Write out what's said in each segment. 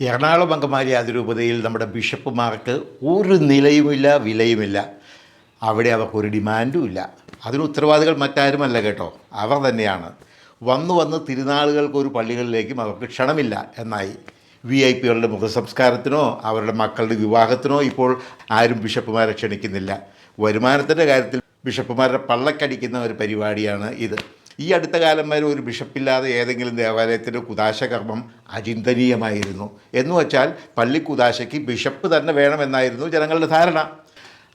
എറണാകുളം അങ്കമാലി അതിരൂപതയിൽ നമ്മുടെ ബിഷപ്പുമാർക്ക് ഒരു നിലയുമില്ല വിലയുമില്ല. അവിടെ അവർക്ക് ഒരു ഡിമാൻഡും ഇല്ല. അതിന് ഉത്തരവാദികൾ മറ്റാരുമല്ല കേട്ടോ. അവർ തന്നെയാണ്. വന്നു വന്ന് തിരുനാളുകൾക്ക് ഒരു പള്ളികളിലേക്കും അവർക്ക് ക്ഷണമില്ല എന്നായി. വി ഐ പികളുടെ മൃതസംസ്കാരത്തിനോ അവരുടെ മക്കളുടെ വിവാഹത്തിനോ ഇപ്പോൾ ആരും ബിഷപ്പുമാരെ ക്ഷണിക്കുന്നില്ല. വരുമാനത്തിന്റെ കാര്യത്തിൽ ബിഷപ്പുമാരുടെ പള്ളക്കടിക്കുന്ന ഒരു പരിപാടിയാണ് ഇത്. ഈ അടുത്ത കാലം വരെ ഒരു ബിഷപ്പില്ലാതെ ഏതെങ്കിലും ദേവാലയത്തിന്റെ കുദാശ കർമ്മം അചിന്തനീയമായിരുന്നു. എന്ന് വച്ചാൽ പള്ളി കുദാശയ്ക്ക് ബിഷപ്പ് തന്നെ വേണമെന്നായിരുന്നു ജനങ്ങളുടെ ധാരണ.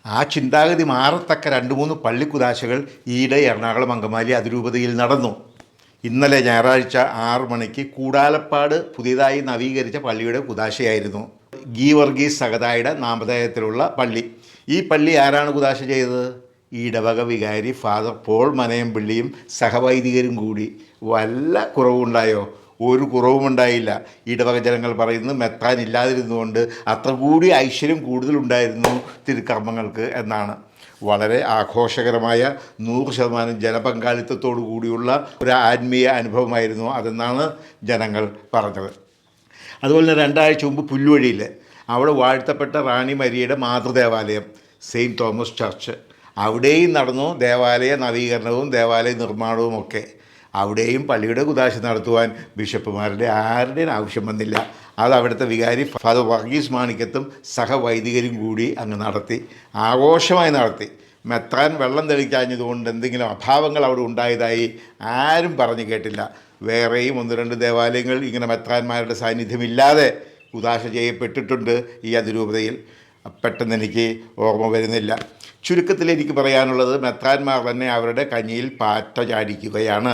ആ ചിന്താഗതി മാറത്തക്ക രണ്ട് മൂന്ന് പള്ളി കുദാശകൾ ഈയിടെ എറണാകുളം അങ്കമാലി അതിരൂപതയിൽ നടന്നു. ഇന്നലെ ഞായറാഴ്ച ആറു മണിക്ക് കൂടാലപ്പാട് പുതിയതായി നവീകരിച്ച പള്ളിയുടെ കുദാശയായിരുന്നു. ഗീവർഗീസ് സഹതായുടെ നാമധേയത്തിലുള്ള പള്ളി. ഈ പള്ളി ആരാണ് കുദാശ ചെയ്തത്? ഇടവക വികാരി ഫാദർ പോൾ മനയംപിള്ളിയും സഹവൈദികരും കൂടി വല്ല കുറവുണ്ടായോ ഒരു കുറവുമുണ്ടായില്ല. ഇടവക ജനങ്ങൾ പറയുന്നു മെത്താൻ ഇല്ലാതിരുന്നുകൊണ്ട് അത്ര കൂടി ഐശ്വര്യം കൂടുതലുണ്ടായിരുന്നു തിരുക്കർമ്മങ്ങൾക്ക് എന്നാണ്. വളരെ ആഘോഷകരമായ നൂറ് ശതമാനം ജനപങ്കാളിത്തത്തോടു കൂടിയുള്ള ഒരു ആത്മീയ അനുഭവമായിരുന്നു അതെന്നാണ് ജനങ്ങൾ പറഞ്ഞത്. അതുപോലെ തന്നെ രണ്ടാഴ്ച മുമ്പ് പുല്ലുവഴിയിൽ അവിടെ വാഴ്ത്തപ്പെട്ട റാണി മരിയയുടെ മാതൃദേവാലയം സെയിന്റ് തോമസ് ചർച്ച്. അവിടെയും നടന്നു ദേവാലയ നവീകരണവും ദേവാലയ നിർമ്മാണവും ഒക്കെ. അവിടെയും പള്ളിയുടെ കുദാശ നടത്തുവാൻ ബിഷപ്പുമാരുടെ ആരുടെയും ആവശ്യം വന്നില്ല. അത് അവിടുത്തെ വികാരി ഫാദർ വർഗീസ് മാണിക്കത്തും സഹവൈദികരും കൂടി അങ്ങ് നടത്തി ആഘോഷമായി നടത്തി. മെത്താൻ വെള്ളം തെളിക്കാഞ്ഞതുകൊണ്ട് എന്തെങ്കിലും അഭാവങ്ങൾ അവിടെ ഉണ്ടായതായി ആരും പറഞ്ഞു കേട്ടില്ല. വേറെയും ഒന്ന് രണ്ട് ദേവാലയങ്ങൾ ഇങ്ങനെ മെത്താന്മാരുടെ സാന്നിധ്യമില്ലാതെ ഉദാശ ചെയ്യപ്പെട്ടിട്ടുണ്ട് ഈ അതിരൂപതയിൽ. പെട്ടെന്ന് എനിക്ക് ഓർമ്മ വരുന്നില്ല. ചുരുക്കത്തിൽ എനിക്ക് പറയാനുള്ളത് മെത്താന്മാർ തന്നെ അവരുടെ കഞ്ഞിയിൽ പാറ്റ ചാടിക്കുകയാണ്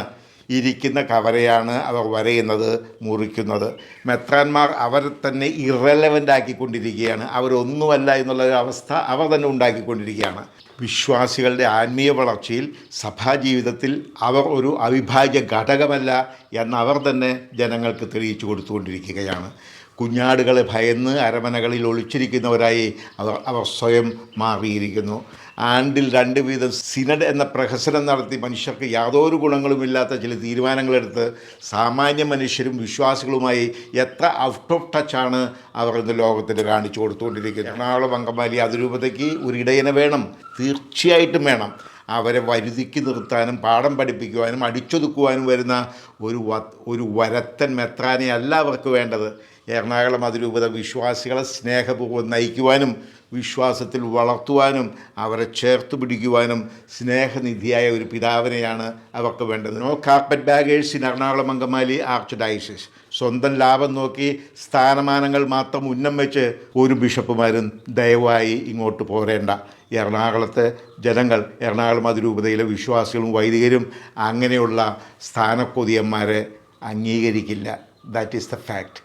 ഇരിക്കുന്ന കവരയാണ് അവർ വരയുന്നത് മുറിക്കുന്നത്. മെത്രാന്മാർ അവരെ തന്നെ ഇറലവന്റ് ആക്കിക്കൊണ്ടിരിക്കുകയാണ്. അവരൊന്നുമല്ല എന്നുള്ള അവസ്ഥ അവർ തന്നെ ഉണ്ടാക്കിക്കൊണ്ടിരിക്കുകയാണ്. വിശ്വാസികളുടെ ആത്മീയ വളർച്ചയിൽ സഭാജീവിതത്തിൽ അവർ ഒരു അവിഭാജ്യ ഘടകമല്ല എന്ന് അവർ തന്നെ ജനങ്ങൾക്ക് തെളിയിച്ചു കൊടുത്തുകൊണ്ടിരിക്കുകയാണ്. കുഞ്ഞാടുകളെ ഭയന്ന് അരമനകളിൽ ഒളിച്ചിരിക്കുന്നവരായി അവർ അവർ സ്വയം മാറിയിരിക്കുന്നു. ആണ്ടിൽ രണ്ട് വീതം സിനഡ് എന്ന പ്രഹസനം നടത്തി മനുഷ്യർക്ക് യാതൊരു ഗുണങ്ങളുമില്ലാത്ത ചില തീരുമാനങ്ങളെടുത്ത് സാമാന്യ മനുഷ്യരും വിശ്വാസികളുമായി എത്ര ഔട്ട് ഓഫ് ടച്ചാണ് അവർ ഇന്ന് ലോകത്തിന് കാണിച്ചു കൊടുത്തുകൊണ്ടിരിക്കുന്നത്. എറണാകുളം അങ്കമാലി അതിരൂപതയ്ക്ക് ഒരു ഇടയനെ വേണം. തീർച്ചയായിട്ടും വേണം. അവരെ വരുതിക്ക് നിർത്താനും പാഠം പഠിപ്പിക്കുവാനും അടിച്ചൊതുക്കുവാനും വരുന്ന ഒരു ഒരു വരത്തൻ മെത്രാനെ അല്ല അവർക്ക് വേണ്ടത്. എറണാകുളം അതിരൂപത വിശ്വാസികളെ സ്നേഹപൂർവം നയിക്കുവാനും വിശ്വാസത്തിൽ വളർത്തുവാനും അവരെ ചേർത്ത് പിടിക്കുവാനും സ്നേഹനിധിയായ ഒരു പിതാവിനെയാണ് അവർക്ക് വേണ്ടത്. No carpetbaggers in Ernakulam Angamaly archdiocese സ്വന്തം ലാഭം നോക്കി സ്ഥാനമാനങ്ങൾ മാത്രം ഉന്നം വെച്ച് ഒരു ബിഷപ്പുമാരും ദയവായി ഇങ്ങോട്ട് പോരേണ്ട. എറണാകുളത്തെ ജനങ്ങൾ എറണാകുളം അതിരൂപതയിലെ വിശ്വാസികളും വൈദികരും അങ്ങനെയുള്ള സ്ഥാനക്കൊതിയന്മാരെ അംഗീകരിക്കില്ല. That is the fact